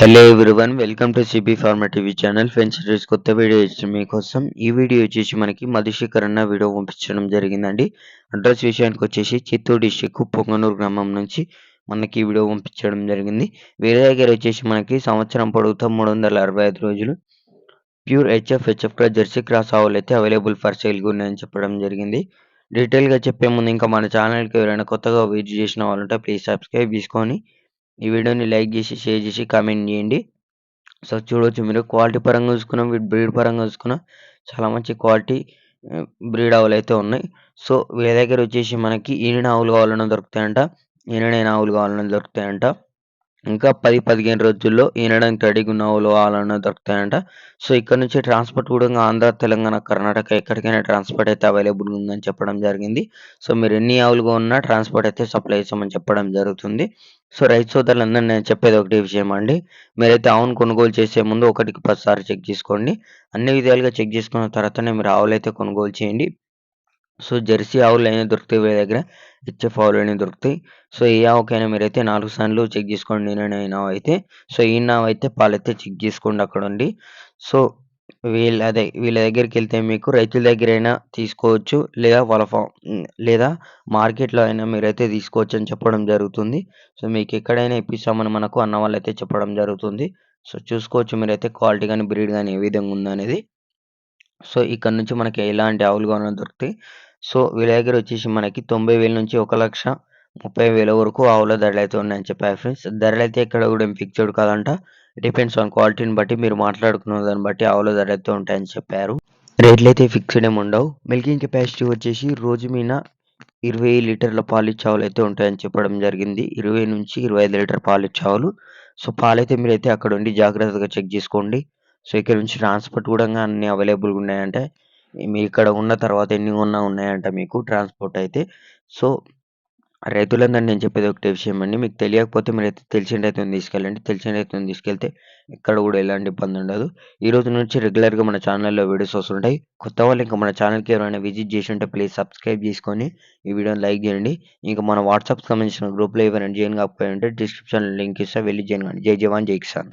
Hello everyone welcome to CB pharma TV channel friends ఈరోజు కొత్త video ఇచ్చిన మీకోసం ఈ వీడియో వచ్చేసి మనకి మధుశేఖర్ అన్న వీడియో పంపించడం జరిగిందండి. అడ్రస్ విషయానికి వచ్చేసి చిత్తూరు డిస్టిక్ పొంగనూరు గ్రామం నుంచి మనకి ఈ వీడియో పంపించడం జరిగింది. వేరే దగ్గర వచ్చేసి మనకి సంవత్సరం పొడుగుతా మూడు వందల అరవై ఐదు రోజులు. Pure HF HF cross jersey cross ఆవులు అయితే అవైలబుల్ ఫర్ సేల్గా ఉన్నాయని చెప్పడం జరిగింది. డీటెయిల్గా చెప్పే ముందు ఇంకా మన ఛానల్కి ఎవరైనా కొత్తగా విజిట్ చేసిన వాళ్ళు ఉంటే ప్లీజ్ సబ్స్క్రైబ్ చేసుకొని ఈ వీడియోని లైక్ చేసి షేర్ చేసి కామెంట్ చేయండి. సో చూడవచ్చు మీరు. క్వాలిటీ పరంగా చూసుకున్నాం వీటి బ్రీడ్ పరంగా చూసుకున్నా. చాలా మంచి క్వాలిటీ బ్రీడ్ ఆవులు అయితే ఉన్నాయి. సో వీళ్ళ దగ్గర వచ్చేసి మనకి ఈనిన ఆవులు కావాలన్నా దొరుకుతాయంట. ఈనడైన ఆవులు కావాలన్నా దొరుకుతాయంట. ఇంకా పది పదిహేను రోజుల్లో ఈనడానికి రెడీగా ఉన్న ఆవులు వాళ్ళని దొరుకుతాయంట. సో ఇక్కడ నుంచి ట్రాన్స్పోర్ట్ కూడా ఆంధ్ర తెలంగాణ కర్ణాటక ఎక్కడికైనా ట్రాన్స్పోర్ట్ అయితే అవైలబుల్ ఉందని చెప్పడం జరిగింది. సో మీరు ఎన్ని ఆవులుగా ఉన్నా ట్రాన్స్పోర్ట్ అయితే సప్లై చేస్తామని చెప్పడం జరుగుతుంది. సో రైతు సోదరులందరూ నేను చెప్పేది ఒకటి విషయం అండి. మీరైతే ఆవును కొనుగోలు చేసే ముందు ఒకటికి పదిసారి చెక్ చేసుకోండి. అన్ని విధాలుగా చెక్ చేసుకున్న తర్వాతనే మీరు ఆవులు అయితే కొనుగోలు చేయండి. సో జెర్సీ ఆవులు అయినా దొరుకుతాయి వీళ్ళ దగ్గర. హెచ్ఎఫ్ ఆవులు అయినా దొరుకుతాయి. సో ఏ ఆవుకైనా మీరైతే నాలుగు సార్లు చెక్ చేసుకోండి. నేను ఆవు అయితే. సో ఈ నావు అయితే పాలైతే చెక్ చేసుకోండి అక్కడ ఉండి సో వీళ్ళ అదే వీళ్ళ దగ్గరికి వెళ్తే మీకు రైతుల దగ్గర అయినా తీసుకోవచ్చు. లేదా వాళ్ళ ఫామ్ లేదా మార్కెట్లో అయినా మీరైతే తీసుకోవచ్చు అని చెప్పడం జరుగుతుంది. సో మీకు ఎక్కడైనా ఇప్పిస్తామని మనకు అన్న వాళ్ళైతే చెప్పడం జరుగుతుంది. సో చూసుకోవచ్చు మీరైతే క్వాలిటీ కానీ బ్రీడ్ కానీ ఏ విధంగా ఉందనేది. సో ఇక్కడ నుంచి మనకి ఎలాంటి ఆవులు కానీ దొరుకుతాయి. సో వీళ్ళ దగ్గర వచ్చేసి మనకి తొంభై వేల నుంచి ఒక లక్ష ముప్పై వేల వరకు ఆవుల ధరలు అయితే ఉన్నాయని చెప్పారు ఫ్రెండ్స్. ధరలు అయితే ఎక్కడ కూడా ఫిక్స్డ్ కాదంట. డిపెండ్స్ ఆన్ క్వాలిటీని బట్టి మీరు మాట్లాడుకున్న దాన్ని బట్టి ఆవుల ధరలు అయితే ఉంటాయని చెప్పారు. రేట్లు అయితే ఫిక్స్డ్ ఏమి ఉండవు. మిల్కింగ్ కెపాసిటీ వచ్చేసి రోజు మీద ఇరవై లీటర్ల పాలు చావులు అయితే ఉంటాయని చెప్పడం జరిగింది. ఇరవై నుంచి ఇరవై ఐదు లీటర్ పాలు ఇచ్చే ఆవులు. సో పాలైతే మీరైతే అక్కడ ఉండి జాగ్రత్తగా చెక్ చేసుకోండి. సో ఇక్కడ నుంచి ట్రాన్స్పోర్ట్ కూడా అన్ని అవైలబుల్గా ఉన్నాయంటే ఇక్కడ ఉన్న తర్వాత ఎన్ని ఉన్నా ఉన్నాయంట మీకు ట్రాన్స్పోర్ట్ అయితే. సో రైతులందరూ నేను చెప్పేది ఒకటే విషయం అండి. మీకు తెలియకపోతే మీరైతే తెలిసిన రైతుని తీసుకెళ్ళండి. తెలిసిన రైతుని తీసుకెళ్తే ఎక్కడ కూడా ఎలాంటి ఇబ్బంది ఉండదు. ఈ రోజు నుంచి రెగ్యులర్గా మన ఛానల్లో వీడియోస్ వస్తుంటాయి. కొత్త వాళ్ళు ఇంకా మన ఛానల్కి ఎవరైనా విజిట్ చేసి ఉంటే ప్లీజ్ సబ్స్క్రైబ్ చేసుకొని ఈ వీడియోని లైక్ చేయండి. ఇంకా మన వాట్సాప్ సంబంధించిన గ్రూప్లో ఎవరైనా జాయిన్ కాకపోయి ఉంటే డిస్క్రిప్షన్ లింక్ ఇస్తే. వెళ్ళి జాయిన్ కండి. జై జవాన్ జై కిసాన్.